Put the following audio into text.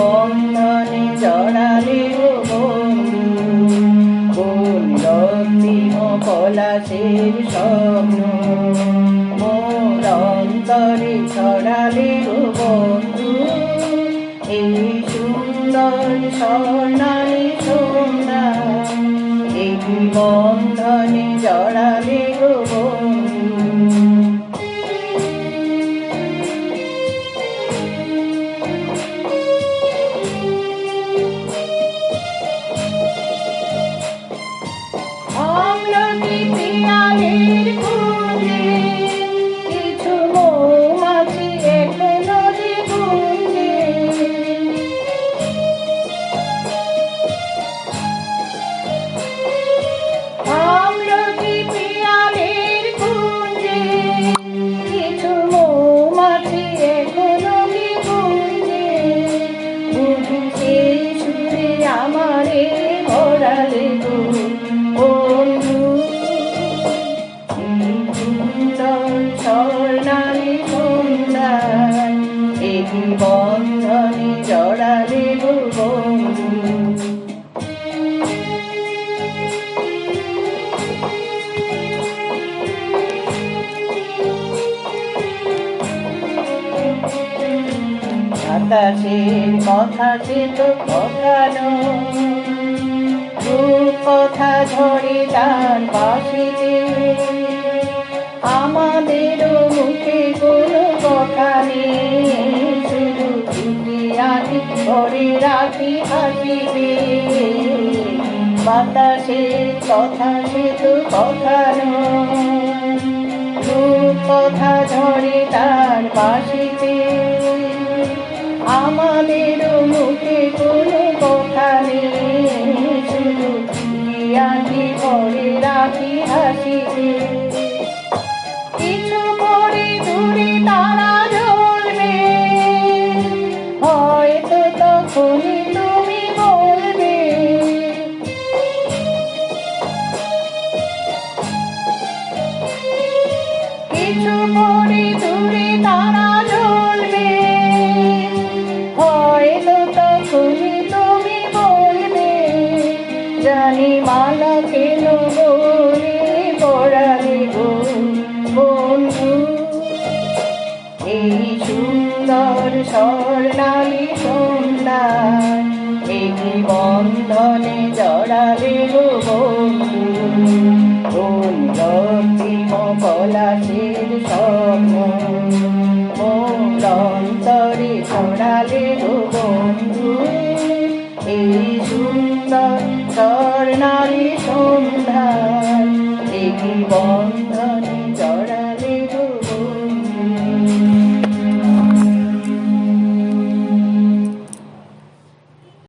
বন্ধনে জড়ালে বন্ধি পলাশের স্বপ্ন, মোর অন্তরে ছড়ালে বন্ধু, এই সুন্দর স্বর্ণালী সোনা এই বন্ধনে জড়ালে বন্ধনে জড়ালে বাতাসের কথা সে তো কথা নয় রূপ কথা ঝরে তার পাশিতে। আমাদেরও করে রাখি হাসিতে বাতাসে কথা সে তো কথা কথা ঝরে তার পাশিতে আমাদের মুখে কোনো কথা নেই, শুধু ইয়াদি ভরে রাখি হাসিতে। স্বর্ণালী সন্ধ্যায় এই বন্ধনে জড়ালে পলাশের স্বপ্ন মোর অন্তরে ছড়ালে বন্ধু। এই সুন্দর স্বর্ণালী সন্ধ্যায় এই বন্ধন